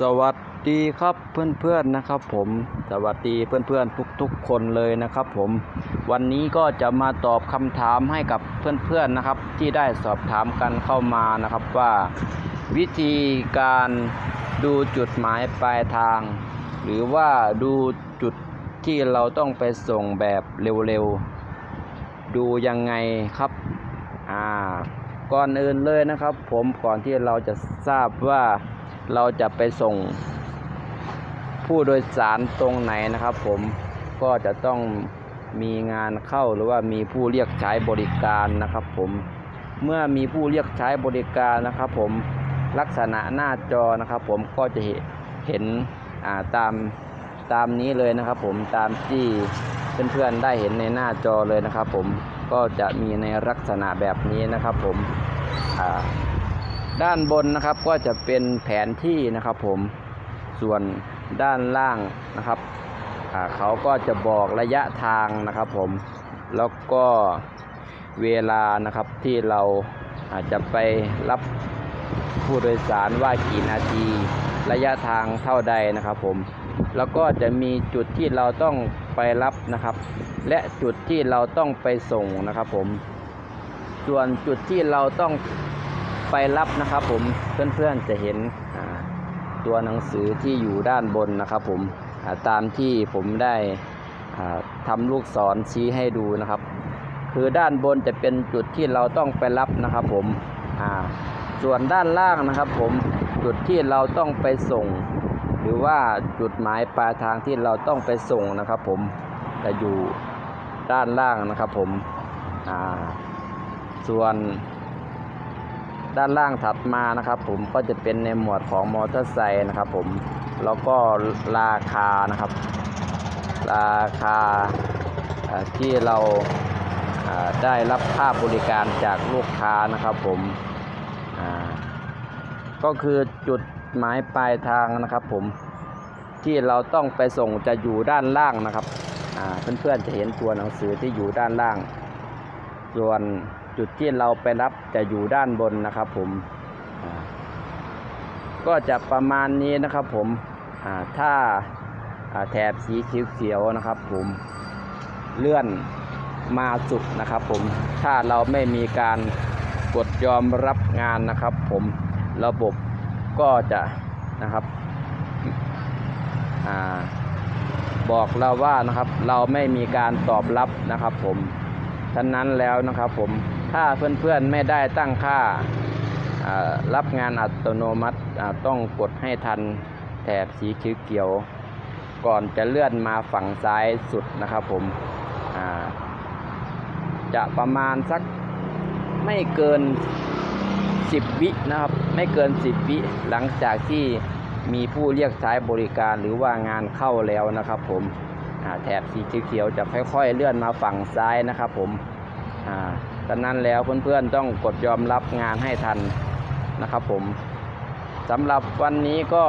สวัสดีครับเพื่อนๆนะครับ ผมสวัสดีเพื่อนๆทุกๆ คนเลยนะครับ ผมวันนี้ก็จะมาตอบคำถามให้กับเพื่อนๆนะครับ ที่ได้สอบถามกันเข้ามานะครับว่า วิธีการดูจุดหมายปลายทาง หรือว่าดูจุดที่เราต้องไปส่งแบบเร็วๆ ดูยังไงครับอ่าก่อนอื่นเลยนะครับ ผมก่อนที่เราจะทราบว่า เราจะไปส่งผู้โดยสารตรงไหนนะครับผมก็จะต้องมีงานเข้าหรือว่ามีผู้เรียกใช้บริการนะครับผมเมื่อมีผู้เรียกใช้บริการนะครับผมลักษณะหน้าจอนะครับผมก็จะเห็นตามตามนี้เลยนะครับผมตามที่เพื่อนๆได้เห็นในหน้าจอเลยนะครับผมก็จะมีในลักษณะแบบนี้นะครับผมอ่า ด้านบนนะครับก็จะเป็นแผนที่นะครับผมส่วนด้านล่างนะครับเขาก็จะบอกระยะทางนะครับผมแล้วก็เวลานะครับที่เราอาจจะไปรับผู้โดยสารว่ากี่นาทีระยะทางเท่าใดนะครับผมแล้วก็จะมีจุดที่เราต้องไปรับนะครับ และจุดที่เราต้องไปส่งนะครับผมส่วนจุดที่เราต้อง ไปรับนะครับ ผมเพื่อนๆจะเห็นตัวหนังสือที่อยู่ด้านบนนะครับ ผมตามที่ผมได้อ่าทำลูกศรชี้ให้ดูนะครับ คือด้านบนจะเป็นจุดที่เราต้องไปรับนะครับ ผมส่วนด้านล่างนะครับ ผมจุดที่เราต้องไปส่ง หรือว่าจุดหมายปลายทางที่เราต้องไปส่งนะครับ ผมจะอยู่ด้านล่างนะครับ ผมส่วน ด้านล่างถัดมานะครับ ผมก็จะเป็นในหมวดของมอเตอร์ไซค์นะครับ ผมแล้วก็ราคานะครับ ราคาที่เราได้รับค่าบริการจากลูกค้านะครับผมก็คือจุดหมายปลายทางนะครับ ผมที่เราต้องไปส่งจะอยู่ด้านล่างนะครับเพื่อนๆจะเห็นตัวหนังสือที่อยู่ด้านล่าง ส่วน จุดที่เราไปรับจะอยู่ด้านบนนะครับ ผม ก็จะประมาณนี้นะครับผมถ้าแถบสีเขียวๆนะครับ ผมเลื่อนมาสุดนะครับ ผมถ้าเราไม่มีการกดยอมรับงานนะครับ ผมระบบก็จะนะครับอบอกเราว่านะครับเราไม่มีการตอบรับนะครับ ผมฉะนั้นแล้วนะครับผม ถ้าเพื่อนๆไม่ได้ตั้งค่ารับงานอัตโนมัติต้องกดให้ทันแถบสีเขียวก่อนจะเลื่อนมาฝั่งซ้ายสุดนะครับผมจะประมาณสักไม่เกิน 10 วินะครับ ไม่เกิน 10 วิหลังจากที่มีผู้เรียกใช้บริการหรือว่างานเข้าแล้วนะครับผมแถบสีเขียวจะค่อยๆเลื่อนมาฝั่งซ้ายนะครับผม อ่าดังนั้นแล้วเพื่อนๆต้องกดยอมรับงานให้ทันนะครับผมสำหรับวันนี้ก็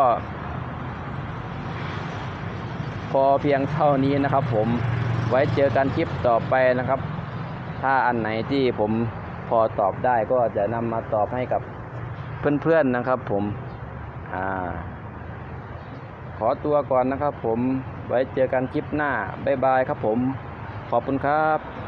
พอเพียงเท่านี้นะครับ ผมไว้เจอกันคลิปต่อไปนะครับ ถ้าอันไหนที่ผมพอตอบได้ก็จะนำมาตอบให้กับเพื่อนๆนะครับ ผมอ่าขอตัวก่อนนะครับ ผมไว้เจอกันคลิปหน้าบ๊ายบายครับผม ขอบคุณครับ